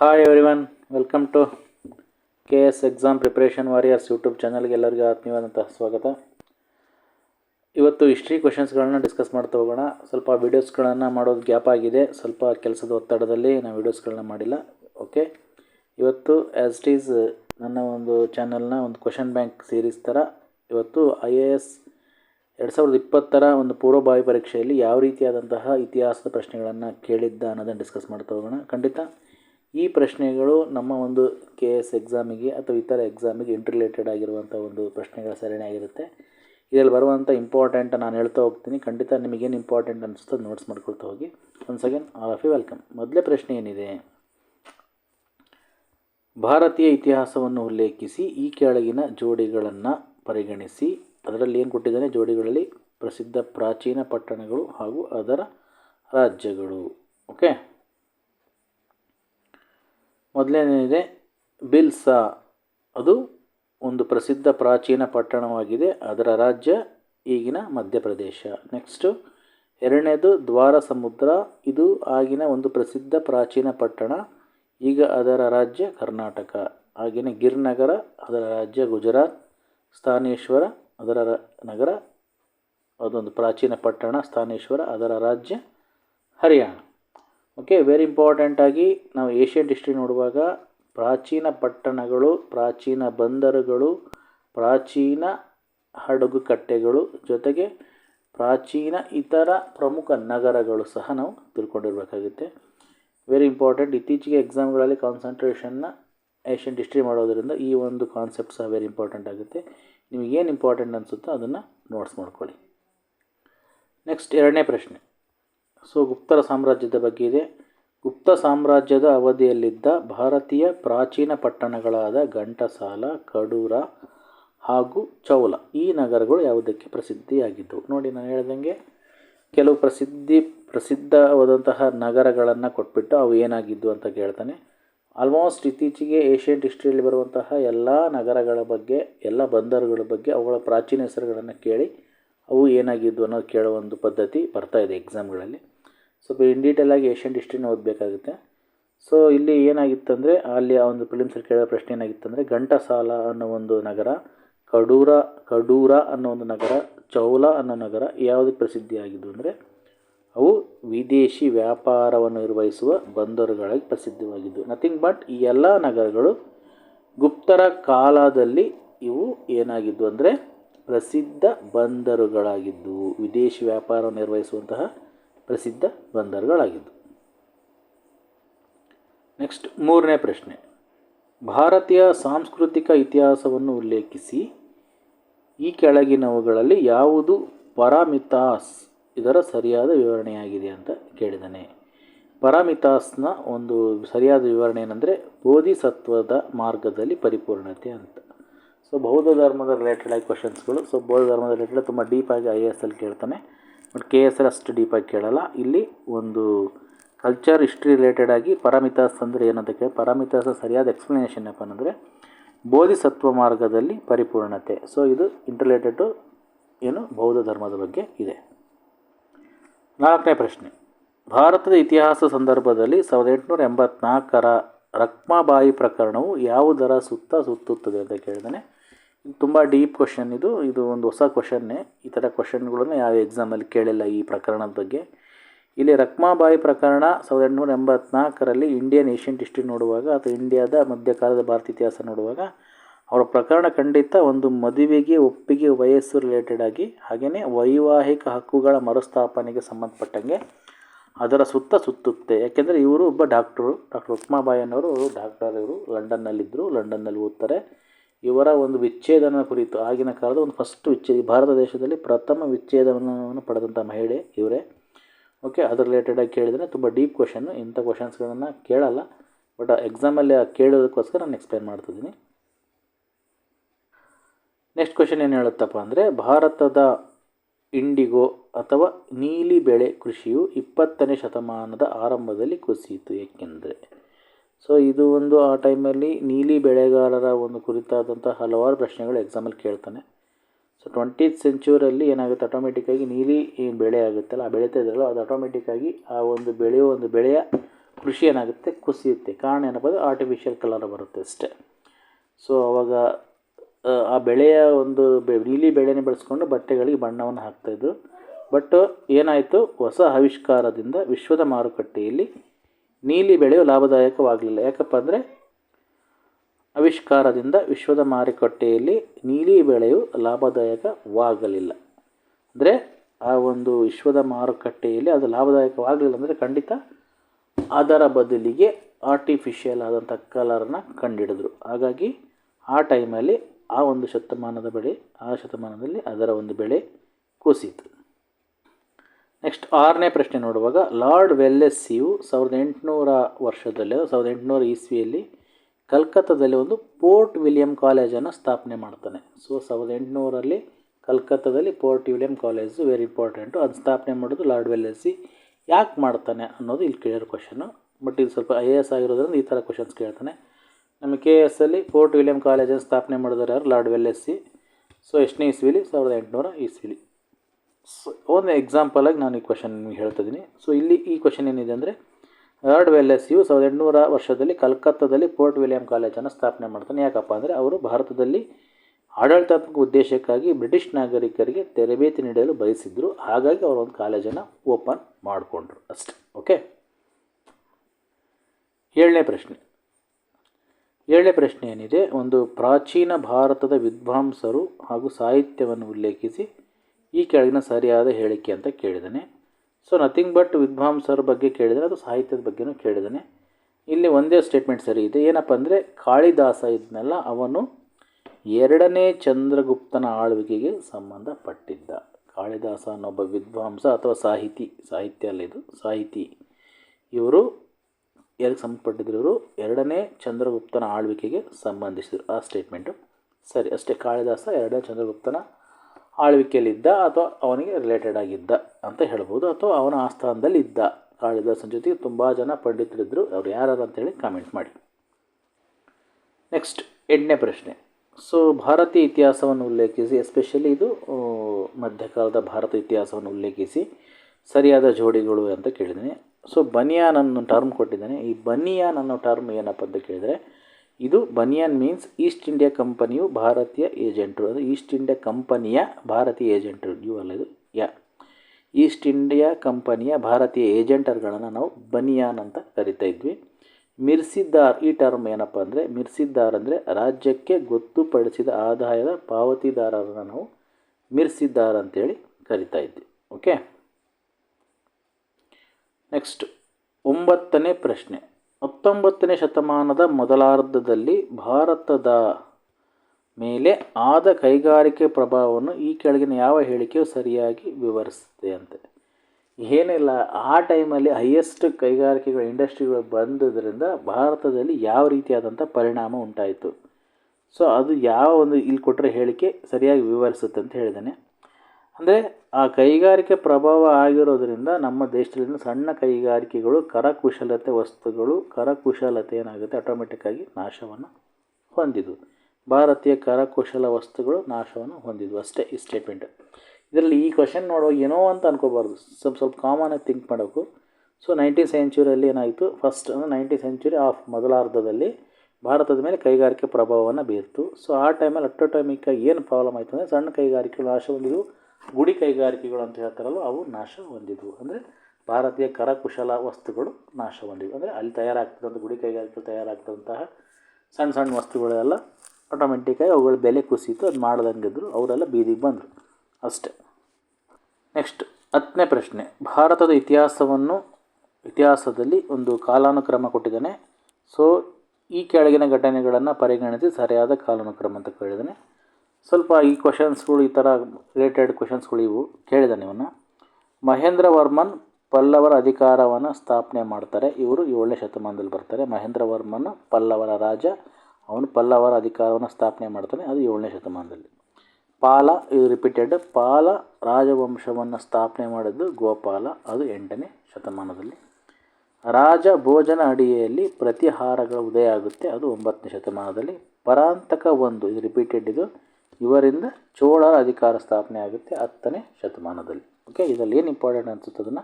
Hi everyone welcome to K S exam preparation warriors YouTube ಚಾನಲ್ಗೆ ಎಲ್ಲರಿಗೂ ಆತ್ಮೀಯವಾದಂತಹ ಸ್ವಾಗತ. ಇವತ್ತು ಹಿಸ್ಟ್ರಿ ಕ್ವೆಶನ್ಸ್ಗಳನ್ನ ಡಿಸ್ಕಸ್ ಮಾಡ್ತಾ ಹೋಗೋಣ. ಸ್ವಲ್ಪ ವೀಡಿಯೋಸ್ಗಳನ್ನು ಮಾಡೋದು ಗ್ಯಾಪ್ ಆಗಿದೆ. ಸ್ವಲ್ಪ ಕೆಲಸದ ಒತ್ತಡದಲ್ಲಿ ನಾನು ವೀಡಿಯೋಸ್ಗಳನ್ನ ಮಾಡಿಲ್ಲ. ಓಕೆ ಇವತ್ತು ಆ್ಯಸ್ ಇಟ್ ಈಸ್ ನನ್ನ ಒಂದು ಚಾನಲ್ನ ಒಂದು ಕ್ವೆಶನ್ ಬ್ಯಾಂಕ್ ಸೀರೀಸ್ ಥರ ಇವತ್ತು ಐ ಎ ಎಸ್ ಎರಡು ಸಾವಿರದ ಇಪ್ಪತ್ತರ ಒಂದು ಪೂರ್ವಭಾವಿ ಪರೀಕ್ಷೆಯಲ್ಲಿ ಯಾವ ರೀತಿಯಾದಂತಹ ಇತಿಹಾಸದ ಪ್ರಶ್ನೆಗಳನ್ನು ಕೇಳಿದ್ದ ಅನ್ನೋದನ್ನು ಡಿಸ್ಕಸ್ ಮಾಡ್ತಾ ಹೋಗೋಣ. ಖಂಡಿತ. ಈ ಪ್ರಶ್ನೆಗಳು ನಮ್ಮ ಒಂದು ಕೆ ಎಸ್ ಎಕ್ಸಾಮಿಗೆ ಅಥವಾ ಇತರ ಎಕ್ಸಾಮಿಗೆ ಇಂಟ್ರಿಲೇಟೆಡ್ ಆಗಿರುವಂಥ ಒಂದು ಪ್ರಶ್ನೆಗಳ ಸರಣಿ ಆಗಿರುತ್ತೆ ಇದರಲ್ಲಿ ಬರುವಂಥ ಇಂಪಾರ್ಟೆಂಟ್ ನಾನು ಹೇಳ್ತಾ ಹೋಗ್ತೀನಿ. ಖಂಡಿತ ನಿಮಗೇನು ಇಂಪಾರ್ಟೆಂಟ್ ಅನಿಸುತ್ತೋ ನೋಟ್ಸ್ ಮಾಡ್ಕೊಳ್ತಾ ಹೋಗಿ. Once again all of you welcome ಮೊದಲೇ ಪ್ರಶ್ನೆ ಏನಿದೆ? ಭಾರತೀಯ ಇತಿಹಾಸವನ್ನು ಉಲ್ಲೇಖಿಸಿ ಈ ಕೆಳಗಿನ ಜೋಡಿಗಳನ್ನು ಪರಿಗಣಿಸಿ. ಅದರಲ್ಲಿ ಏನು ಕೊಟ್ಟಿದ್ದಾನೆ ಜೋಡಿಗಳಲ್ಲಿ ಪ್ರಸಿದ್ಧ ಪ್ರಾಚೀನ ಪಟ್ಟಣಗಳು ಹಾಗೂ ಅದರ ರಾಜ್ಯಗಳು. ಓಕೆ ಮೊದಲನೇದಿದೆ ಬಿಲ್ಸಾ. ಅದು ಒಂದು ಪ್ರಸಿದ್ಧ ಪ್ರಾಚೀನ ಪಟ್ಟಣವಾಗಿದೆ. ಅದರ ರಾಜ್ಯ ಈಗಿನ ಮಧ್ಯಪ್ರದೇಶ. ನೆಕ್ಸ್ಟು ಎರಡನೇದು ದ್ವಾರ ಸಮುದ್ರ ಇದು ಆಗಿನ ಒಂದು ಪ್ರಸಿದ್ಧ ಪ್ರಾಚೀನ ಪಟ್ಟಣ. ಈಗ ಅದರ ರಾಜ್ಯ ಕರ್ನಾಟಕ. ಹಾಗೆಯೇ ಗಿರ್ನಗರ, ಅದರ ರಾಜ್ಯ ಗುಜರಾತ್. ಸ್ಥಾನೇಶ್ವರ, ಅದರ ನಗರ. ಅದೊಂದು ಪ್ರಾಚೀನ ಪಟ್ಟಣ, ಸ್ಥಾನೇಶ್ವರ, ಅದರ ರಾಜ್ಯ ಹರಿಯಾಣ. ಓಕೆ ವೆರಿ ಇಂಪಾರ್ಟೆಂಟಾಗಿ ನಾವು ಏಷ್ಯನ್ ಹಿಸ್ಟ್ರಿ ನೋಡುವಾಗ ಪ್ರಾಚೀನ ಪಟ್ಟಣಗಳು, ಪ್ರಾಚೀನ ಬಂದರುಗಳು, ಪ್ರಾಚೀನ ಹಡಗು ಕಟ್ಟೆಗಳು ಜೊತೆಗೆ ಪ್ರಾಚೀನ ಇತರ ಪ್ರಮುಖ ನಗರಗಳು ಸಹ ನಾವು ತಿಳ್ಕೊಂಡಿರಬೇಕಾಗುತ್ತೆ. ವೆರಿ ಇಂಪಾರ್ಟೆಂಟ್ ಇತ್ತೀಚೆಗೆ ಎಕ್ಸಾಮ್ಗಳಲ್ಲಿ ಕಾನ್ಸಂಟ್ರೇಷನ್ನ ಏಷ್ಯನ್ ಹಿಸ್ಟ್ರಿ ಮಾಡೋದರಿಂದ ಈ ಒಂದು ಕಾನ್ಸೆಪ್ಟ್ ಸಹ ವೆರಿ ಇಂಪಾರ್ಟೆಂಟ್ ಆಗುತ್ತೆ. ನಿಮಗೇನು ಇಂಪಾರ್ಟೆಂಟ್ ಅನಿಸುತ್ತೋ ಅದನ್ನು ನೋಟ್ಸ್ ಮಾಡ್ಕೊಳ್ಳಿ. ನೆಕ್ಸ್ಟ್ ಎರಡನೇ ಪ್ರಶ್ನೆ. ಸೊ ಗುಪ್ತರ ಸಾಮ್ರಾಜ್ಯದ ಬಗ್ಗೆ ಇದೆ. ಗುಪ್ತ ಸಾಮ್ರಾಜ್ಯದ ಅವಧಿಯಲ್ಲಿದ್ದ ಭಾರತೀಯ ಪ್ರಾಚೀನ ಪಟ್ಟಣಗಳಾದ ಘಂಟಸಾಲ, ಕಡೂರ ಹಾಗೂ ಚೌಲ ಈ ನಗರಗಳು ಯಾವುದಕ್ಕೆ ಪ್ರಸಿದ್ಧಿಯಾಗಿದ್ದವು? ನೋಡಿ ನಾನು ಹೇಳ್ದಂಗೆ ಕೆಲವು ಪ್ರಸಿದ್ಧಿ ಪ್ರಸಿದ್ಧವಾದಂತಹ ನಗರಗಳನ್ನು ಕೊಟ್ಬಿಟ್ಟು ಅವು ಏನಾಗಿದ್ದು ಅಂತ ಕೇಳ್ತಾನೆ. ಆಲ್ಮೋಸ್ಟ್ ಇತ್ತೀಚೆಗೆ ಏಷ್ಯಂಟ್ ಹಿಸ್ಟ್ರಿಯಲ್ಲಿ ಬರುವಂತಹ ಎಲ್ಲ ನಗರಗಳ ಬಗ್ಗೆ, ಎಲ್ಲ ಬಂದರುಗಳ ಬಗ್ಗೆ ಅವುಗಳ ಪ್ರಾಚೀನ ಹೆಸರುಗಳನ್ನು ಕೇಳಿ ಅವು ಏನಾಗಿದ್ದು ಅನ್ನೋದು ಕೇಳೋ ಒಂದು ಪದ್ಧತಿ ಬರ್ತಾ ಇದೆ ಎಕ್ಸಾಮ್ಗಳಲ್ಲಿ ಸ್ವಲ್ಪ ಇನ್ ಡೀಟೇಲ್ ಆಗಿ ಏಷ್ಯನ್ ಹಿಸ್ಟ್ರಿನ ಓದಬೇಕಾಗುತ್ತೆ. ಸೊ ಇಲ್ಲಿ ಏನಾಗಿತ್ತಂದರೆ, ಅಲ್ಲಿ ಆ ಒಂದು ಫಿಲಿಮ್ಸಲ್ಲಿ ಕೇಳೋ ಪ್ರಶ್ನೆ ಏನಾಗಿತ್ತಂದರೆ, ಘಂಟಸಾಲ ಅನ್ನೋ ಒಂದು ನಗರ, ಕಡೂರ ಕಡೂರ ಅನ್ನೋ ಒಂದು ನಗರ, ಚೌಲ ಅನ್ನೋ ನಗರ ಯಾವುದಕ್ಕೆ ಪ್ರಸಿದ್ಧಿಯಾಗಿದ್ದು ಅಂದರೆ, ಅವು ವಿದೇಶಿ ವ್ಯಾಪಾರವನ್ನು ನಿರ್ವಹಿಸುವ ಬಂದರುಗಳಾಗಿ ಪ್ರಸಿದ್ಧವಾಗಿದ್ದವು ನಥಿಂಗ್ ಬಟ್ ಈ ಎಲ್ಲ ನಗರಗಳು ಗುಪ್ತರ ಕಾಲದಲ್ಲಿ ಇವು ಏನಾಗಿದ್ದು ಅಂದರೆ ಪ್ರಸಿದ್ಧ ಬಂದರುಗಳಾಗಿದ್ದು, ವಿದೇಶಿ ವ್ಯಾಪಾರ ನಿರ್ವಹಿಸುವಂತಹ ಪ್ರಸಿದ್ಧ ಬಂದರುಗಳಾಗಿದ್ದು. ನೆಕ್ಸ್ಟ್ ಮೂರನೇ ಪ್ರಶ್ನೆ. ಭಾರತೀಯ ಸಾಂಸ್ಕೃತಿಕ ಇತಿಹಾಸವನ್ನು ಉಲ್ಲೇಖಿಸಿ, ಈ ಕೆಳಗಿನವುಗಳಲ್ಲಿ ಯಾವುದು ಪರಾಮಿತಾಸ್? ಇದರ ಸರಿಯಾದ ವಿವರಣೆಯಾಗಿದೆ ಅಂತ ಕೇಳಿದ್ದಾನೆ ಪರಾಮಿತಾಸ್ನ ಒಂದು ಸರಿಯಾದ ವಿವರಣೆ ಏನಂದರೆ, ಬೋಧಿಸತ್ವದ ಮಾರ್ಗದಲ್ಲಿ ಪರಿಪೂರ್ಣತೆ ಅಂತ. ಸೊ ಬೌದ್ಧ ಧರ್ಮದ ರಿಲೇಟೆಡ್ ಆಗಿ ಕ್ವಶನ್ಸ್ಗಳು ಸೊ ಬೌದ್ಧ ಧರ್ಮದ ರಿಲೇಟೆಡ್ ತುಂಬ ಡೀಪಾಗಿ ಐ ಎ ಎಸ್ ಅಲ್ಲಿ ಕೇಳ್ತಾನೆ. ಬಟ್ ಕೆ ಎಸ್ ಎಲ್ ಅಷ್ಟು ಡೀಪಾಗಿ ಕೇಳಲ್ಲ. ಇಲ್ಲಿ ಒಂದು ಕಲ್ಚರ್ ಹಿಸ್ಟ್ರಿ ರಿಲೇಟೆಡ್ ಆಗಿ ಪರಮಿತಾಸ್ ಅಂದರೆ ಏನಂತ ಪರಾಮಿತಾಸ ಸರಿಯಾದ ಎಕ್ಸ್ಪ್ಲನೇಷನ್ ಏನಪ್ಪ ಅಂದರೆ ಬೋಧಿಸತ್ವ ಮಾರ್ಗದಲ್ಲಿ ಪರಿಪೂರ್ಣತೆ. ಸೊ ಇದು ಇಂಟರ್ಲೇಟೆಡ್ ಏನು? ಬೌದ್ಧ ಧರ್ಮದ ಬಗ್ಗೆ ಇದೆ. ನಾಲ್ಕನೇ ಪ್ರಶ್ನೆ. ಭಾರತದ ಇತಿಹಾಸ ಸಂದರ್ಭದಲ್ಲಿ ಸಾವಿರದ ಎಂಟುನೂರ ಎಂಬತ್ನಾಲ್ಕರ ರಕ್ಮಾಬಾಯಿ ಪ್ರಕರಣವು ಯಾವುದರ ಸುತ್ತ ಸುತ್ತುತ್ತದೆ ಅಂತ ಕೇಳಿದಾನೆ ಇದು ತುಂಬ ಡೀಪ್ ಕ್ವಶನ್ ಇದು. ಇದು ಒಂದು ಹೊಸ ಕ್ವಶನ್ನೇ ಈ ಥರ ಕ್ವಶನ್ಗಳನ್ನು ಯಾವ ಎಕ್ಸಾಮಲ್ಲಿ ಕೇಳಿಲ್ಲ ಈ ಪ್ರಕರಣದ ಬಗ್ಗೆ. ಇಲ್ಲಿ ರಕ್ಮಾಬಾಯಿ ಪ್ರಕರಣ ಸಾವಿರದ ಎಂಟುನೂರ ಎಂಬತ್ನಾಲ್ಕರಲ್ಲಿ ಇಂಡಿಯನ್ ಏಷ್ಯನ್ ಹಿಸ್ಟ್ರಿ ನೋಡುವಾಗ ಅಥವಾ ಇಂಡಿಯಾದ ಮಧ್ಯಕಾಲದ ಭಾರತ ಇತಿಹಾಸ ನೋಡುವಾಗ ಅವರ ಪ್ರಕರಣ ಖಂಡಿತ ಒಂದು ಮದುವೆಗೆ ಒಪ್ಪಿಗೆ ವಯಸ್ಸು ರಿಲೇಟೆಡ್ ಆಗಿ ಹಾಗೆಯೇ ವೈವಾಹಿಕ ಹಕ್ಕುಗಳ ಮರುಸ್ಥಾಪನೆಗೆ ಸಂಬಂಧಪಟ್ಟಂಗೆ ಅದರ ಸುತ್ತ ಸುತ್ತುತ್ತೆ. ಯಾಕೆಂದರೆ ಇವರು ಒಬ್ಬ ಡಾಕ್ಟ್ರು ಡಾಕ್ಟರ್ ರುಕ್ಮಾಬಾಯಿ ಅನ್ನೋರು ಡಾಕ್ಟರ್ ಇವರು ಲಂಡನ್ನಲ್ಲಿದ್ದರು ಲಂಡನ್ನಲ್ಲಿ ಓದ್ತಾರೆ. ಇವರ ಒಂದು ವಿಚ್ಛೇದನ ಕುರಿತು ಆಗಿನ ಕಾಲದ ಒಂದು ಫಸ್ಟ್ ವಿಚ್ಛೇದ ಭಾರತ ದೇಶದಲ್ಲಿ ಪ್ರಥಮ ವಿಚ್ಛೇದನವನ್ನು ಪಡೆದಂಥ ಮಹಿಳೆ ಇವರೇ. ಓಕೆ ಅದ್ರ ರಿಲೇಟೆಡಾಗಿ ಕೇಳಿದರೆ ತುಂಬ ಡೀಪ್ ಕ್ವಶನ್ನು ಇಂಥ ಕ್ವಶನ್ಸ್ಗಳನ್ನು ಕೇಳಲ್ಲ ಬಟ್ ಎಕ್ಸಾಮಲ್ಲಿ ಕೇಳೋದಕ್ಕೋಸ್ಕರ ನಾನು ಎಕ್ಸ್ಪ್ಲೇನ್ ಮಾಡ್ತಿದ್ದೀನಿ ನೆಕ್ಸ್ಟ್ ಕ್ವಶನ್ ಏನು ಹೇಳುತ್ತಪ್ಪ ಅಂದರೆ, ಭಾರತದ ಇಂಡಿಗೋ ಅಥವಾ ನೀಲಿ ಬೆಳೆ ಕೃಷಿಯು ಇಪ್ಪತ್ತನೇ ಶತಮಾನದ ಆರಂಭದಲ್ಲಿ ಕುಸಿಯಿತು, ಏಕೆಂದರೆ ಸೊ ಇದು ಒಂದು ಆ ಟೈಮಲ್ಲಿ ನೀಲಿ ಬೆಳೆಗಾರರ ಒಂದು ಕುರಿತಾದಂಥ ಹಲವಾರು ಪ್ರಶ್ನೆಗಳು ಎಕ್ಸಾಮಲ್ಲಿ ಕೇಳ್ತಾನೆ. ಸೊ ಟ್ವೆಂಟೀತ್ ಸೆಂಚುರಿಯಲ್ಲಿ ಏನಾಗುತ್ತೆ? ಆಟೋಮೆಟಿಕ್ಕಾಗಿ ನೀಲಿ ಬೆಳೆ ಆಗುತ್ತಲ್ಲ ಆ ಬೆಳೀತಾ ಇದ್ರಲ್ಲ ಅದು ಆಟೋಮೆಟಿಕ್ಕಾಗಿ ಆ ಒಂದು ಬೆಳೆಯೋ ಒಂದು ಬೆಳೆಯ ಕೃಷಿ ಏನಾಗುತ್ತೆ? ಕುಸಿಯುತ್ತೆ. ಕಾರಣ ಏನಪ್ಪ ಆರ್ಟಿಫಿಷಿಯಲ್ ಕಲರ್ ಬರುತ್ತೆ ಅಷ್ಟೇ. ಸೊ ಅವಾಗ ಆ, ಆ ಬೆಳೆಯ ಒಂದು ಬೆ ನೀಲಿ ಬೆಳೆನೇ ಬೆಳೆಸ್ಕೊಂಡು ಬಟ್ಟೆಗಳಿಗೆ ಬಣ್ಣವನ್ನು ಹಾಕ್ತಾಯಿದ್ರು ಬಟ್ ಏನಾಯಿತು? ಹೊಸ ಆವಿಷ್ಕಾರದಿಂದ ವಿಶ್ವದ ಮಾರುಕಟ್ಟೆಯಲ್ಲಿ ನೀಲಿ ಬೆಳೆಯು ಲಾಭದಾಯಕವಾಗಲಿಲ್ಲ. ಯಾಕಪ್ಪ ಅಂದರೆ ಆವಿಷ್ಕಾರದಿಂದ ವಿಶ್ವದ ಮಾರುಕಟ್ಟೆಯಲ್ಲಿ ನೀಲಿ ಬೆಳೆಯು ಲಾಭದಾಯಕವಾಗಲಿಲ್ಲ. ಅಂದರೆ ಆ ಒಂದು ವಿಶ್ವದ ಮಾರುಕಟ್ಟೆಯಲ್ಲಿ ಅದು ಲಾಭದಾಯಕವಾಗಲಿಲ್ಲ ಅಂದರೆ ಖಂಡಿತ ಅದರ ಬದಲಿಗೆ ಆರ್ಟಿಫಿಷಿಯಲ್ ಆದಂಥ ಕಲರನ್ನು ಕಂಡುಹಿಡಿದ್ರು ಹಾಗಾಗಿ ಆ ಟೈಮಲ್ಲಿ ಆ ಒಂದು ಶತಮಾನದ ಬೆಳೆ, ಆ ಶತಮಾನದಲ್ಲಿ ಅದರ ಒಂದು ಬೆಳೆ ಕುಸಿತು. ನೆಕ್ಸ್ಟ್ ಆರನೇ ಪ್ರಶ್ನೆ ನೋಡುವಾಗ ಲಾರ್ಡ್ ವೆಲ್ಲೆಸ್ಸಿಯು ಸಾವಿರದ ಎಂಟುನೂರ ವರ್ಷದಲ್ಲಿ ಸಾವಿರದ ಎಂಟುನೂರ ಇಸ್ವಿಯಲ್ಲಿ ಕಲ್ಕತ್ತಾದಲ್ಲಿ ಒಂದು ಪೋರ್ಟ್ ವಿಲಿಯಂ ಕಾಲೇಜನ್ನು ಸ್ಥಾಪನೆ ಮಾಡ್ತಾನೆ. ಸೊ, ಸಾವಿರದ ಎಂಟುನೂರಲ್ಲಿ ಕಲ್ಕತ್ತಾದಲ್ಲಿ Fort William college very important. ಅದು ಸ್ಥಾಪನೆ ಮಾಡೋದು ಲಾರ್ಡ್ ವೆಲ್ಲೆಸ್ಸಿ. ಯಾಕೆ ಮಾಡ್ತಾನೆ ಅನ್ನೋದು ಇಲ್ಲಿ ಕೇಳಿರೋ ಕ್ವಶನ್ನು ಬಟ್ ಇದು ಸ್ವಲ್ಪ ಐ ಎ ಎಸ್ ಆಗಿರೋದ್ರಿಂದ ಈ ಥರ ಕ್ವಶನ್ಸ್ ಕೇಳ್ತಾನೆ. ನಮ್ಮ ಕೆ ಎಸ್ ಅಲ್ಲಿ ಪೋರ್ಟ್ ವಿಲಿಯಂ ಕಾಲೇಜನ್ನು ಸ್ಥಾಪನೆ ಮಾಡಿದವರು ಯಾರು? ಲಾರ್ಡ್ ವೆಲ್ಲೆಸ್ಸಿ. ಸೊ, ಎಷ್ಟನೇ ಇಸ್ವಿಲಿ ಸಾವಿರದ ಎಂಟುನೂರ ಇಸ್ವಿಲಿ ಸೊ ಒಂದು ಎಕ್ಸಾಂಪಲಾಗಿ ನಾನು ಈ ಕ್ವಶನ್ ನಿಮಗೆ ಹೇಳ್ತಾ ಇದ್ದೀನಿ ಸೊ ಇಲ್ಲಿ ಈ ಕ್ವಶನ್ ಏನಿದೆ ಅಂದರೆ ಲಾರ್ಡ್ ವೆಲ್ಲೆಸ್ಸಿಯು ಸಾವಿರದ ಎಂಟುನೂರ ವರ್ಷದಲ್ಲಿ ಕಲ್ಕತ್ತಾದಲ್ಲಿ ಪೋರ್ಟ್ ವಿಲಿಯಂ ಕಾಲೇಜನ್ನು ಸ್ಥಾಪನೆ ಮಾಡ್ತಾನೆ. ಯಾಕಪ್ಪ ಅಂದರೆ ಅವರು ಭಾರತದಲ್ಲಿ ಆಡಳಿತಾತ್ಮಕ ಉದ್ದೇಶಕ್ಕಾಗಿ ಬ್ರಿಟಿಷ್ ನಾಗರಿಕರಿಗೆ ತರಬೇತಿ ನೀಡಲು ಬಯಸಿದ್ರು. ಹಾಗಾಗಿ ಅವರು ಒಂದು ಕಾಲೇಜನ್ನು ಓಪನ್ ಮಾಡಿಕೊಂಡ್ರು ಅಷ್ಟೆ. ಓಕೆ ಏಳನೇ ಪ್ರಶ್ನೆ. ಏಳನೇ ಪ್ರಶ್ನೆ ಏನಿದೆ? ಒಂದು ಪ್ರಾಚೀನ ಭಾರತದ ವಿದ್ವಾಂಸರು ಹಾಗೂ ಸಾಹಿತ್ಯವನ್ನು ಉಲ್ಲೇಖಿಸಿ ಈ ಕೆಳಗಿನ ಸರಿಯಾದ ಹೇಳಿಕೆ ಅಂತ ಕೇಳಿದ್ದಾನೆ. ಸೊ ನಥಿಂಗ್ ಬಟ್ ವಿದ್ವಾಂಸರ ಬಗ್ಗೆ ಕೇಳಿದರೆ ಅದು ಸಾಹಿತ್ಯದ ಬಗ್ಗೆನೂ ಕೇಳಿದ್ದಾನೆ. ಇಲ್ಲಿ ಒಂದೇ ಸ್ಟೇಟ್ಮೆಂಟ್ ಸರಿ ಇದೆ. ಏನಪ್ಪ ಅಂದರೆ, ಕಾಳಿದಾಸ ಇದ್ನಲ್ಲ, ಅವನು ಎರಡನೇ ಚಂದ್ರಗುಪ್ತನ ಆಳ್ವಿಕೆಗೆ ಸಂಬಂಧಪಟ್ಟಿದ್ದ. ಕಾಳಿದಾಸ ಅನ್ನೊಬ್ಬ ವಿದ್ವಾಂಸ ಅಥವಾ ಸಾಹಿತಿ, ಸಾಹಿತ್ಯ ಅಲ್ಲ ಇದು, ಸಾಹಿತಿ. ಇವರು ಯಾರಿಗೆ ಸಂಬಂಧಪಟ್ಟಿದ್ರು ಇವರು? ಎರಡನೇ ಚಂದ್ರಗುಪ್ತನ ಆಳ್ವಿಕೆಗೆ ಸಂಬಂಧಿಸಿದರು. ಆ ಸ್ಟೇಟ್ಮೆಂಟು ಸರಿ, ಅಷ್ಟೇ. ಕಾಳಿದಾಸ ಎರಡನೇ ಚಂದ್ರಗುಪ್ತನ ಆಳ್ವಿಕೆಯಲ್ಲಿದ್ದ ಅಥವಾ ಅವನಿಗೆ ರಿಲೇಟೆಡ್ ಆಗಿದ್ದ ಅಂತ ಹೇಳ್ಬೋದು. ಅಥವಾ ಅವನ ಆಸ್ಥಾನದಲ್ಲಿ ಇದ್ದ ಕಾಳಿದಾಸನ ಜೊತೆಗೆ ತುಂಬ ಜನ ಪಂಡಿತರಿದ್ದರು ಅವ್ರು ಯಾರು ಅಂತೇಳಿ ಕಾಮೆಂಟ್ ಮಾಡಿ. ನೆಕ್ಸ್ಟ್ ಎಂಟನೇ ಪ್ರಶ್ನೆ. ಸೊ ಭಾರತೀಯ ಇತಿಹಾಸವನ್ನು ಉಲ್ಲೇಖಿಸಿ ಎಸ್ಪೆಷಲಿ ಇದು ಮಧ್ಯಕಾಲದ ಭಾರತ ಇತಿಹಾಸವನ್ನು ಉಲ್ಲೇಖಿಸಿ ಸರಿಯಾದ ಜೋಡಿಗಳು ಅಂತ ಕೇಳಿದ್ದೀನಿ. ಸೊ ಬನಿಯಾನ್ ಅನ್ನೋ ಟರ್ಮ್ ಕೊಟ್ಟಿದ್ದಾನೆ. ಈ ಬನಿಯಾನ್ ಅನ್ನೋ ಟರ್ಮ್ ಏನಪ್ಪ ಅಂತ ಕೇಳಿದರೆ ಇದು ಬನಿಯನ್ ಮೀನ್ಸ್ ಈಸ್ಟ್ ಇಂಡಿಯಾ ಕಂಪನಿಯು ಭಾರತೀಯ ಏಜೆಂಟರು. ಅದು ಈಸ್ಟ್ ಇಂಡಿಯಾ ಕಂಪನಿಯ ಭಾರತೀಯ ಏಜೆಂಟರು. ಯು ಅಲ್ಲ ಇದು? ಯಾ. ಈಸ್ಟ್ ಇಂಡಿಯಾ ಕಂಪನಿಯ ಭಾರತೀಯ ಏಜೆಂಟರ್ಗಳನ್ನು ನಾವು ಬನಿಯಾನ್ ಅಂತ ಕರಿತಾ ಇದ್ವಿ. ಮಿರ್ಸಿದ್ದಾರ್, ಈ ಟರ್ಮ್ ಏನಪ್ಪ ಅಂದರೆ, ಮಿರ್ಸಿದ್ದಾರ್ ಅಂದರೆ ರಾಜ್ಯಕ್ಕೆ ಗೊತ್ತುಪಡಿಸಿದ ಆದಾಯದ ಪಾವತಿದಾರರನ್ನು ನಾವು ಮಿರ್ಸಿದ್ದಾರ್ ಅಂತೇಳಿ ಕರಿತಾ ಇದ್ವಿ. ಓಕೆ? ನೆಕ್ಸ್ಟ್, ಒಂಬತ್ತನೇ ಪ್ರಶ್ನೆ. ಹತ್ತೊಂಬತ್ತನೇ ಶತಮಾನದ ಮೊದಲಾರ್ಧದಲ್ಲಿ ಭಾರತದ ಮೇಲೆ ಆದ ಕೈಗಾರಿಕೆ ಪ್ರಭಾವವನ್ನು ಈ ಕೆಳಗಿನ ಯಾವ ಹೇಳಿಕೆಯು ಸರಿಯಾಗಿ ವಿವರಿಸುತ್ತೆ ಅಂತೆ. ಏನಿಲ್ಲ, ಆ ಟೈಮಲ್ಲಿ ಹೈಯೆಸ್ಟ್ ಕೈಗಾರಿಕೆಗಳು, ಇಂಡಸ್ಟ್ರಿಗಳು ಬಂದದ್ರಿಂದ ಭಾರತದಲ್ಲಿ ಯಾವ ರೀತಿಯಾದಂಥ ಪರಿಣಾಮ ಉಂಟಾಯಿತು. ಸೊ, ಅದು ಯಾವ ಒಂದು ಇಲ್ಲಿ ಕೊಟ್ಟರೆ ಹೇಳಿಕೆ ಸರಿಯಾಗಿ ವಿವರಿಸುತ್ತೆ ಅಂತ ಹೇಳಿದ್ದಾನೆ. ಅಂದರೆ ಆ ಕೈಗಾರಿಕೆ ಪ್ರಭಾವ ಆಗಿರೋದ್ರಿಂದ ನಮ್ಮ ದೇಶದಲ್ಲಿನ ಸಣ್ಣ ಕೈಗಾರಿಕೆಗಳು, ಕರಕುಶಲತೆ ವಸ್ತುಗಳು, ಕರಕುಶಲತೆ ಏನಾಗುತ್ತೆ ಆಟೋಮೆಟಿಕ್ಕಾಗಿ ನಾಶವನ್ನು ಹೊಂದಿದ್ವು. ಭಾರತೀಯ ಕರಕುಶಲ ವಸ್ತುಗಳು ನಾಶವನ್ನು ಹೊಂದಿದ್ವು ಅಷ್ಟೇ ಈ ಸ್ಟೇಟ್ಮೆಂಟ್ ಇದರಲ್ಲಿ ಈ ಕ್ವಶನ್ ನೋಡುವಾಗ ಏನೋ ಅಂತ ಅನ್ಕೋಬಾರ್ದು. ಸ್ವಲ್ಪ ಸ್ವಲ್ಪ ಕಾಮನ್ ಆಗಿ ಥಿಂಕ್ ಮಾಡಬೇಕು. ಸೊ ನೈನ್ಟೀನ್ ಸೆಂಚುರಿಯಲ್ಲಿ ಏನಾಯಿತು? ಫಸ್ಟ್ ಅಂದರೆ ನೈನ್ಟೀನ್ ಸೆಂಚುರಿ ಆಫ್ ಮೊದಲಾರ್ಧದಲ್ಲಿ ಭಾರತದ ಮೇಲೆ ಕೈಗಾರಿಕೆ ಪ್ರಭಾವವನ್ನು ಬೀರ್ತು. ಸೊ ಆ ಟೈಮಲ್ಲಿ ಅಟ್ಟೋಟಮಿಕ್ಕಾಗಿ ಏನು ಪ್ರಾಬ್ಲಮ್ ಆಯಿತು ಅಂದರೆ ಸಣ್ಣ ಕೈಗಾರಿಕೆಗಳು ನಾಶ ಹೊಂದಿದ್ವು. ಗುಡಿ ಕೈಗಾರಿಕೆಗಳು ಅಂತ ಹೇಳ್ತಾರಲ್ಲ ಅವು ನಾಶ ಹೊಂದಿದ್ವು. ಅಂದರೆ ಭಾರತೀಯ ಕರಕುಶಲ ವಸ್ತುಗಳು ನಾಶ ಹೊಂದಿದ್ವು. ಅಂದರೆ ಅಲ್ಲಿ ತಯಾರಾಗ್ತದಂಥ ಗುಡಿ ಕೈಗಾರಿಕೆಗಳು ತಯಾರಾಗ್ತಂತಹ ಸಣ್ಣ ಸಣ್ಣ ವಸ್ತುಗಳೆಲ್ಲ ಆಟೋಮೆಟಿಕ್ಕಾಗಿ ಅವುಗಳ ಬೆಲೆ ಕುಸಿತು ಅದು ಮಾಡ್ದಂಗಿದ್ರು ಅವರೆಲ್ಲ ಬೀದಿಗೆ ಬಂದರು. ಅಷ್ಟೆ. ನೆಕ್ಸ್ಟ್ ಹತ್ತನೇ ಪ್ರಶ್ನೆ. ಭಾರತದ ಇತಿಹಾಸವನ್ನು, ಇತಿಹಾಸದಲ್ಲಿ ಒಂದು ಕಾಲಾನುಕ್ರಮ ಕೊಟ್ಟಿದ್ದಾನೆ. ಸೊ ಈ ಕೆಳಗಿನ ಘಟನೆಗಳನ್ನು ಪರಿಗಣಿಸಿ ಸರಿಯಾದ ಕಾಲಾನುಕ್ರಮ ಅಂತ ಕೇಳಿದ್ದಾನೆ. ಸ್ವಲ್ಪ ಈ ಕ್ವಶನ್ಸ್ಗಳು ಈ ಥರ ರಿಲೇಟೆಡ್ ಕ್ವಶನ್ಸ್ಗಳು ಇವು. ಕೇಳಿದ್ದಾನೆ ಇವನ್ನ ಮಹೇಂದ್ರ ವರ್ಮನ್ ಪಲ್ಲವರ ಅಧಿಕಾರವನ್ನು ಸ್ಥಾಪನೆ ಮಾಡ್ತಾರೆ. ಇವರು ಏಳನೇ ಶತಮಾನದಲ್ಲಿ ಬರ್ತಾರೆ. ಮಹೇಂದ್ರ ವರ್ಮನ್ ಪಲ್ಲವರ ರಾಜ. ಅವನು ಪಲ್ಲವರ ಅಧಿಕಾರವನ್ನು ಸ್ಥಾಪನೆ ಮಾಡ್ತಾನೆ. ಅದು ಏಳನೇ ಶತಮಾನದಲ್ಲಿ. ಪಾಲ, ಇದು ರಿಪೀಟೆಡ್ ಪಾಲ ರಾಜವಂಶವನ್ನು ಸ್ಥಾಪನೆ ಮಾಡಿದ್ದು ಗೋಪಾಲ. ಅದು ಎಂಟನೇ ಶತಮಾನದಲ್ಲಿ. ರಾಜ ಭೋಜನ ಅಡಿಯಲ್ಲಿ ಪ್ರತಿಹಾರಗಳ ಉದಯ ಆಗುತ್ತೆ. ಅದು ಒಂಬತ್ತನೇ ಶತಮಾನದಲ್ಲಿ. ಪರಾಂತಕ ಒಂದು, ಇದು ರಿಪೀಟೆಡ್ ಇದು. ಇವರಿಂದ ಚೋಳರ ಅಧಿಕಾರ ಸ್ಥಾಪನೆ ಆಗುತ್ತೆ ಹತ್ತನೇ ಶತಮಾನದಲ್ಲಿ. ಓಕೆ ಇದರಲ್ಲಿ ಏನು ಇಂಪಾರ್ಟೆಂಟ್ ಅನಿಸುತ್ತೆ ಅದನ್ನು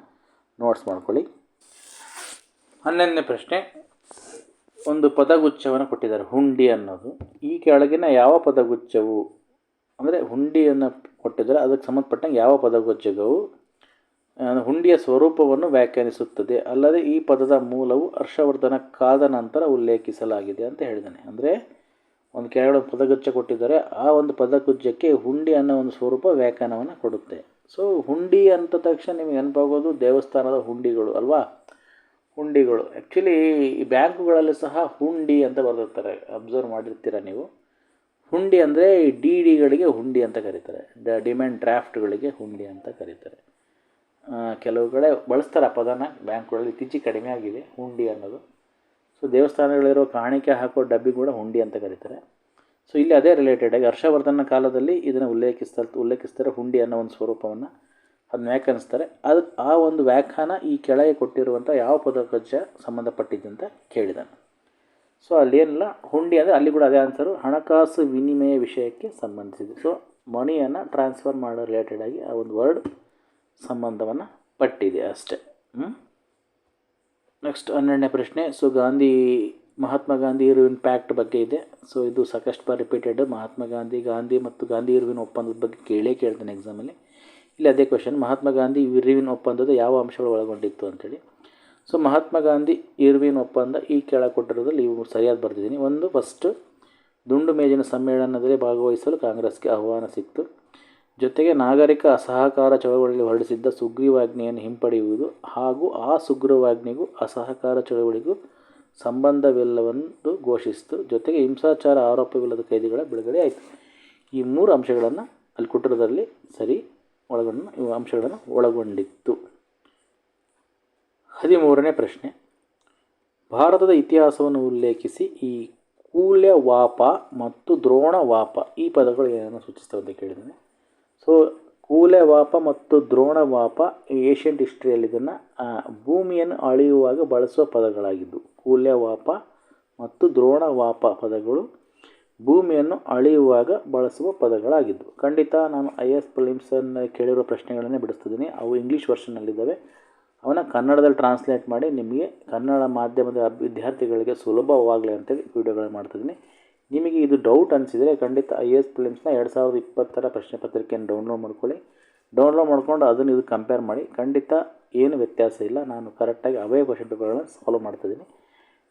ನೋಟ್ಸ್ ಮಾಡ್ಕೊಳ್ಳಿ. ಹನ್ನೊಂದನೇ ಪ್ರಶ್ನೆ. ಒಂದು ಪದಗುಚ್ಛವನ್ನು ಕೊಟ್ಟಿದ್ದಾರೆ ಹುಂಡಿ ಅನ್ನೋದು. ಈ ಕೆಳಗಿನ ಯಾವ ಪದಗುಚ್ಛವು, ಅಂದರೆ ಹುಂಡಿಯನ್ನು ಕೊಟ್ಟಿದ್ದಾರೆ, ಅದಕ್ಕೆ ಸಂಬಂಧಪಟ್ಟಂಗೆ ಯಾವ ಪದಗುಚ್ಛವು ಹುಂಡಿಯ ಸ್ವರೂಪವನ್ನು ವ್ಯಾಖ್ಯಾನಿಸುತ್ತದೆ. ಅಲ್ಲದೆ ಈ ಪದದ ಮೂಲವು ಹರ್ಷವರ್ಧನ ಕಾದ ನಂತರ ಉಲ್ಲೇಖಿಸಲಾಗಿದೆ ಅಂತ ಹೇಳಿದ್ದಾನೆ ಅಂದರೆ ಒಂದು ಕೆಳಗಡೆ ಪದಗುಚ್ಛ ಕೊಟ್ಟಿದ್ದಾರೆ. ಆ ಒಂದು ಪದಗುಚ್ಛಕ್ಕೆ ಹುಂಡಿ ಅನ್ನೋ ಒಂದು ಸ್ವರೂಪ ವ್ಯಾಖ್ಯಾನವನ್ನು ಕೊಡುತ್ತೆ. ಸೊ ಹುಂಡಿ ಅಂತ ತಕ್ಷಣ ನಿಮಗೆ ನೆನಪಾಗೋದು ದೇವಸ್ಥಾನದ ಹುಂಡಿಗಳು ಅಲ್ವಾ? ಹುಂಡಿಗಳು. ಆ್ಯಕ್ಚುಲಿ ಈ ಬ್ಯಾಂಕುಗಳಲ್ಲಿ ಸಹ ಹುಂಡಿ ಅಂತ ಬರೆದಿರ್ತಾರೆ. ಅಬ್ಸರ್ವ್ ಮಾಡಿರ್ತೀರ ನೀವು? ಹುಂಡಿ ಅಂದರೆ ಈ ಡಿ ಡಿಗಳಿಗೆ ಹುಂಡಿ ಅಂತ ಕರೀತಾರೆ. ಡ ಡಿಮ್ಯಾಂಡ್ ಡ್ರಾಫ್ಟ್ಗಳಿಗೆ ಹುಂಡಿ ಅಂತ ಕರೀತಾರೆ. ಕೆಲವು ಕಡೆ ಬಳಸ್ತಾರೆ ಆ ಪದನ ಬ್ಯಾಂಕ್ಗಳಲ್ಲಿ ಇತ್ತೀಚೆಗೆ ಕಡಿಮೆ ಆಗಿದೆ. ಹುಂಡಿ ಅನ್ನೋದು. ಸೊ ದೇವಸ್ಥಾನಗಳಿರೋ ಕಾಣಿಕೆ ಹಾಕೋ ಡಬ್ಬಿ ಕೂಡ ಹುಂಡಿ ಅಂತ ಕರೀತಾರೆ. ಸೊ ಇಲ್ಲಿ ಅದೇ ರಿಲೇಟೆಡ್ ಆಗಿ ಹರ್ಷವರ್ಧನ ಕಾಲದಲ್ಲಿ ಇದನ್ನು ಉಲ್ಲೇಖಿಸ್ತಾ, ಉಲ್ಲೇಖಿಸ್ತಾರೆ ಹುಂಡಿ ಅನ್ನೋ ಒಂದು ಸ್ವರೂಪವನ್ನು. ಅದನ್ನ ವ್ಯಾಖ್ಯಾನಿಸ್ತಾರೆ. ಅದು ಆ ಒಂದು ವ್ಯಾಖ್ಯಾನ ಈ ಕೆಳಗೆ ಕೊಟ್ಟಿರುವಂಥ ಯಾವ ಪದಕಜ್ಜ ಸಂಬಂಧಪಟ್ಟಿದ್ದಂತ ಕೇಳಿದಾನೆ. ಸೊ ಅಲ್ಲೇನಿಲ್ಲ, ಹುಂಡಿ ಅಂದರೆ ಅಲ್ಲಿ ಕೂಡ ಅದೇ ಆನ್ಸರು ಹಣಕಾಸು ವಿನಿಮಯ ವಿಷಯಕ್ಕೆ ಸಂಬಂಧಿಸಿದೆ ಸೊ ಮನಿಯನ್ನು ಟ್ರಾನ್ಸ್ಫರ್ ಮಾಡೋ ರಿಲೇಟೆಡ್ ಆಗಿ ಆ ಒಂದು ವರ್ಡ್ ಸಂಬಂಧವನ್ನು ಪಟ್ಟಿದೆ ಅಷ್ಟೇ. ಹ್ಞೂ ನೆಕ್ಸ್ಟ್ ಹನ್ನೆರಡನೇ ಪ್ರಶ್ನೆ. ಸೊ ಗಾಂಧಿ, ಮಹಾತ್ಮ ಗಾಂಧಿ ಇರುವಿನ ಪ್ಯಾಕ್ಟ್ ಬಗ್ಗೆ ಇದೆ. ಸೊ ಇದು ಸಾಕಷ್ಟು ಬಾರಿ ರಿಪೀಟೆಡ್ ಮಹಾತ್ಮ ಗಾಂಧಿ ಗಾಂಧಿ ಮತ್ತು ಗಾಂಧಿ ಇರುವಿನ ಒಪ್ಪಂದದ ಬಗ್ಗೆ ಕೇಳೇ ಕೇಳ್ತಾನೆ ಎಕ್ಸಾಮಲ್ಲಿ ಇಲ್ಲಿ ಅದೇ ಕ್ವಶನ್ ಮಹಾತ್ಮ ಗಾಂಧಿ ಇರುವಿನ ಒಪ್ಪಂದದ ಯಾವ ಅಂಶಗಳು ಒಳಗೊಂಡಿತ್ತು ಅಂತೇಳಿ. ಸೊ ಮಹಾತ್ಮ ಗಾಂಧಿ ಇರುವಿನ ಒಪ್ಪಂದ ಈ ಕೆಳ ಕೊಟ್ಟಿರೋದ್ರಲ್ಲಿ ಇವು ಸರಿಯಾಗಿ ಬರೆದಿದ್ದೀನಿ. ಒಂದು ಫಸ್ಟ್ ದುಂಡು ಮೇಜಿನ ಸಮ್ಮೇಳನದಲ್ಲಿ ಭಾಗವಹಿಸಲು ಕಾಂಗ್ರೆಸ್ಗೆ ಆಹ್ವಾನ ಸಿಕ್ತು. ಜೊತೆಗೆ ನಾಗರಿಕ ಅಸಹಕಾರ ಚಳವಳಿಯಲ್ಲಿ ಹೊರಡಿಸಿದ್ದ ಸುಗ್ರೀವಾಜ್ಞೆಯನ್ನು ಹಿಂಪಡೆಯುವುದು ಹಾಗೂ ಆ ಸುಗ್ರೀವಾಜ್ಞೆಗೂ ಅಸಹಕಾರ ಚಳವಳಿಗೂ ಸಂಬಂಧವಿಲ್ಲವೆಂದು ಘೋಷಿಸಿತು. ಜೊತೆಗೆ ಹಿಂಸಾಚಾರ ಆರೋಪವಿಲ್ಲದ ಕೈದಿಗಳ ಬಿಡುಗಡೆ ಆಯಿತು. ಈ ಮೂರು ಅಂಶಗಳನ್ನು ಅಲ್ಲಿ ಕೊಟ್ಟಿರೋದರಲ್ಲಿ ಸರಿ ಒಳಗೊಂಡ, ಇವು ಅಂಶಗಳನ್ನು ಒಳಗೊಂಡಿತ್ತು. ಹದಿಮೂರನೇ ಪ್ರಶ್ನೆ. ಭಾರತದ ಇತಿಹಾಸವನ್ನು ಉಲ್ಲೇಖಿಸಿ ಈ ಕೂಲ್ಯವಾಪ ಮತ್ತು ದ್ರೋಣವಾಪ ಈ ಪದಗಳು ಏನನ್ನು ಸೂಚಿಸ್ತವೆ ಅಂತ ಕೇಳಿದ್ದೇನೆ. ಸೊ ಕೂಲೆವಾಪ ಮತ್ತು ದ್ರೋಣವಾಪ ಏಷ್ಯಂಟ್ ಹಿಸ್ಟ್ರಿಯಲ್ಲಿ ಇದನ್ನು ಭೂಮಿಯನ್ನು ಅಳೆಯುವಾಗ ಬಳಸುವ ಪದಗಳಾಗಿದ್ದು ಕೂಲ್ಯವಾಪ ಮತ್ತು ದ್ರೋಣವಾಪ ಪದಗಳು ಭೂಮಿಯನ್ನು ಅಳೆಯುವಾಗ ಬಳಸುವ ಪದಗಳಾಗಿದ್ದು. ಖಂಡಿತ ನಾನು ಐ ಎಸ್ ಪ್ರಿಲಿಮ್ಸನ್ನು ಕೇಳಿರೋ ಪ್ರಶ್ನೆಗಳನ್ನೇ ಬಿಡಿಸ್ತಿದ್ದೀನಿ. ಅವು ಇಂಗ್ಲೀಷ್ ವರ್ಷನಲ್ಲಿದ್ದಾವೆ ಅವನ್ನ ಕನ್ನಡದಲ್ಲಿ ಟ್ರಾನ್ಸ್ಲೇಟ್ ಮಾಡಿ ನಿಮಗೆ ಕನ್ನಡ ಮಾಧ್ಯಮದ ವಿದ್ಯಾರ್ಥಿಗಳಿಗೆ ಸುಲಭವಾಗಲಿ ಅಂತೇಳಿ ವೀಡಿಯೋಗಳನ್ನು ಮಾಡ್ತಿದ್ದೀನಿ. ನಿಮಗೆ ಇದು ಡೌಟ್ ಅನಿಸಿದರೆ ಖಂಡಿತ ಐ ಎಸ್ ಪ್ರಿಲಿಮ್ಸ್ನ ಎರಡು ಸಾವಿರದ ಇಪ್ಪತ್ತರ ಪ್ರಶ್ನೆ ಪತ್ರಿಕೆಯನ್ನು ಡೌನ್ಲೋಡ್ ಮಾಡ್ಕೊಳ್ಳಿ. ಡೌನ್ಲೋಡ್ ಮಾಡ್ಕೊಂಡು ಅದನ್ನು ಇದು ಕಂಪೇರ್ ಮಾಡಿ. ಖಂಡಿತ ಏನು ವ್ಯತ್ಯಾಸ ಇಲ್ಲ. ನಾನು ಕರೆಕ್ಟಾಗಿ ಅವೇ ಕ್ವಶನ್ ಪೇಪರ್ಗಳನ್ನು ಸಾಲ್ವ್ ಮಾಡ್ತಿದ್ದೀನಿ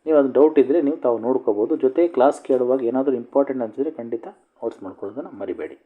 ನೀವು ಅದು ಡೌಟ್ ಇದ್ದರೆ ನೀವು ತಾವು ನೋಡ್ಕೋಬೋದು ಜೊತೆ ಕ್ಲಾಸ್ ಕೇಳುವಾಗ ಏನಾದರೂ ಇಂಪಾರ್ಟೆಂಟ್ ಅನಿಸಿದರೆ ಖಂಡಿತ ನೋಟ್ಸ್ ಮಾಡ್ಕೊಳ್ಳೋದನ್ನು ಮರಿಬೇಡಿ.